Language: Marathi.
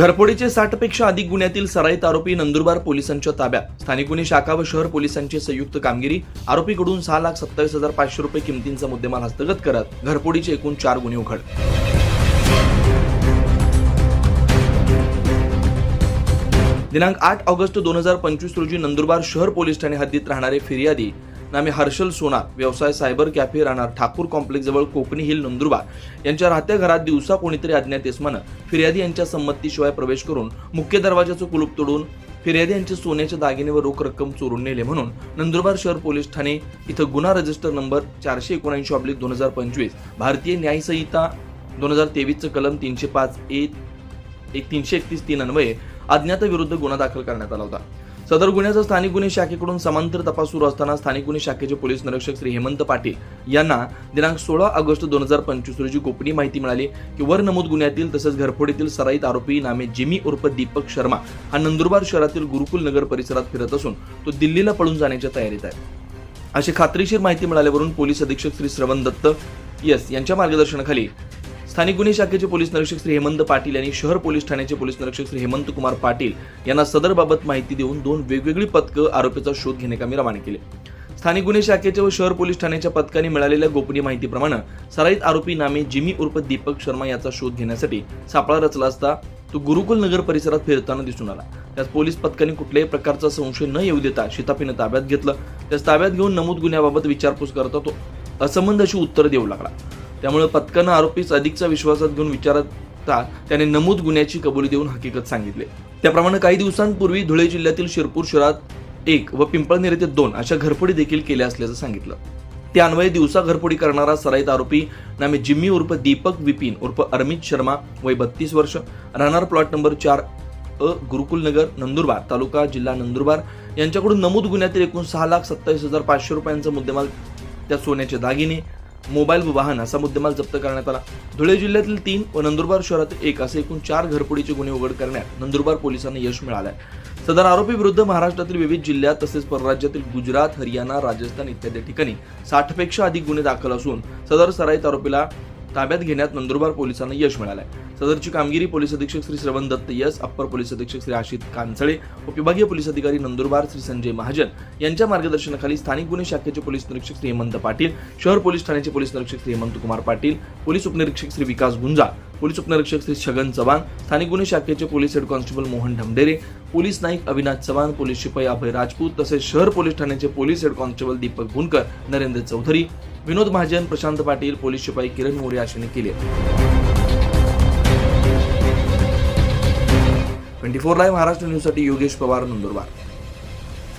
घरफोडीचे साठपेक्षा अधिक गुन्ह्यातील सराईत आरोपी नंदुरबार पोलिसांच्या ताब्यात. स्थानिक गुन्हे शाखा व शहर पोलिसांची संयुक्त कामगिरी. आरोपीकडून सहा लाख सत्तावीस हजार पाचशे रुपये किमतींचा मुद्देमाल हस्तगत करत घरफोडीचे एकूण चार गुन्हे उघड. दिनांक आठ ऑगस्ट दोन हजार पंचवीस रोजी नंदुरबार शहर पोलीस ठाणे हद्दीत राहणारे फिर्यादी ना मी हर्षल सोनार व्यवसाय सायबर कॅफे राहणार ठाकूर कॉम्प्लेक्सजवळ कोकणी हिल नंदुरबार. यांच्या राहत्या घरात दिवसा कोणीतरी अज्ञात इसमानं फिर्यादी यांच्या संमतीशिवाय प्रवेश करून मुख्य दरवाजाचं कुलूप तोडून फिर्यादी यांचे सोन्याच्या दागिने व रोख रक्कम चोरून नेले म्हणून नंदुरबार शहर पोलीस ठाणे इथं गुन्हा रजिस्टर नंबर चारशे एकोणऐंशी ऑब्लिक दोन हजार पंचवीस भारतीय न्यायसंहिता दोन हजार तेवीसचं कलम तीनशे पाच ए एक तीनशे एकतीस तीन अन्वये अज्ञाताविरुद्ध गुन्हा दाखल करण्यात आला होता. सदर गुन्ह्याचा स्थानिक गुन्हे शाखेकडून समांतर तपास सुरू असताना स्थानिक गुन्हे शाखेचे पोलीस निरीक्षक श्री हेमंत पाटील यांना दिनांक सोळा ऑगस्ट दोन हजार पंचवीस रोजी गोपनीय माहिती मिळाली की वर नमूद गुन्ह्यातील तसंच घरफोडीतील सराईत आरोपी नामे जिमी उर्फ दीपक शर्मा हा नंदुरबार शहरातील गुरुकुल नगर परिसरात फिरत असून तो दिल्लीला पळून जाण्याच्या तयारीत आहे. अशी खात्रीशीर माहिती मिळाल्यावरून पोलीस अधीक्षक श्री श्रवण दत्त यस यांच्या मार्गदर्शनाखाली स्थानिक गुन्हे शाखेचे पोलीस निरीक्षक श्री हेमंत पाटील यांनी शहर पोलीस ठाण्याचे पोलीस निरीक्षक श्री हेमंत कुमार पाटील यांना सदरबाबत माहिती देऊन दोन वेगवेगळी पथकं आरोपीचा शोध घेण्याकामी रवाना केले. स्थानिक गुन्हे शाखेच्या व शहर पोलीस ठाण्याच्या पथकाने मिळालेल्या गोपनीय माहितीप्रमाणे सराईत आरोपी नामे जिमी उर्फ दीपक शर्मा याचा शोध घेण्यासाठी सापळा रचला असता तो गुरुकुल नगर परिसरात फिरताना दिसून आला. त्यात पोलीस पथकाने कुठल्याही प्रकारचा संशय न येऊ देता शिताफीनं ताब्यात घेतलं. त्यास ताब्यात घेऊन नमूद गुन्ह्याबाबत विचारपूस करता तो असंबंध अशी उत्तर देऊ लागला. त्यामुळे पथकानं आरोपीस अधिकचा विश्वासात घेऊन विचारता त्याने नमूद गुन्ह्याची कबुली देऊन हकीकत सांगितले. त्याप्रमाणे काही दिवसांपूर्वी धुळे जिल्ह्यातील शिरपूर शहरात एक व पिंपळनेर येथे दोन अशा घरफोडी देखील केल्या असल्याचं सांगितलं. त्या अन्वये दिवसा घरफोडी करणारा सराईत आरोपी नामे जिम्मी उर्फ दीपक विपिन उर्फ अरमित शर्मा वय बत्तीस वर्ष राहणार प्लॉट नंबर चार अ गुरुकुलनगर नंदुरबार तालुका जिल्हा नंदुरबार. यांच्याकडून नमूद गुन्ह्यातील एकूण सहा लाख सत्तावीस हजार पाचशे रुपयांचा मुद्देमाल त्या सोन्याचे दागिने मोबाईल व वाहन असा मुद्देमाल जप्त करण्यात आला. धुळे जिल्ह्यातील तीन व नंदुरबार शहरातील एक असे एकूण चार घरफोडीचे गुन्हे उघड करण्यात नंदुरबार पोलिसांना यश मिळालं आहे सदर आरोपी विरुद्ध महाराष्ट्रातील विविध जिल्ह्यात तसेच परराज्यातील गुजरात हरियाणा राजस्थान इत्यादी ठिकाणी साठपेक्षा अधिक गुन्हे दाखल असून सदर सराईत आरोपीला ताब्यात घेण्यात नंदुरबार पोलिसांना यश मिळालंय. सदरची कामगिरी पोलीस अधीक्षक श्री श्रवण दत्त यस अप्पर पोलीस अधीक्षक श्री आशित कांचळे उपविभागीय विभागीय पोलीस अधिकारी नंदुरबार श्री संजय महाजन यांच्या मार्गदर्शनाखाली स्थानिक गुन्हे शाखेचे पोलीस निरीक्षक श्री हेमंत पाटील शहर पोलीस ठाण्याचे पोलीस निरीक्षक श्री हेमंत कुमार पाटील पोलीस उपनिरीक्षक श्री विकास गुंजा पोलीस उपनिरीक्षक श्री छगन चव्हाण स्थानिक गुन्हे शाखेचे police head constable Mohan Dhamdere police Naik Avinash Chavan police शिपाई अभय राजपूत तसेच शहर पोलीस ठाण्याचे police head constable Deepak Gunkar Narendra Chaudhari Vinod Mahajan Prashant Patil police शिपाई किरण मोरे आशेने केले. ट्वेंटी फोर लाईव्ह महाराष्ट्र न्यूजसाठी योगेश पवार नंदुरबार.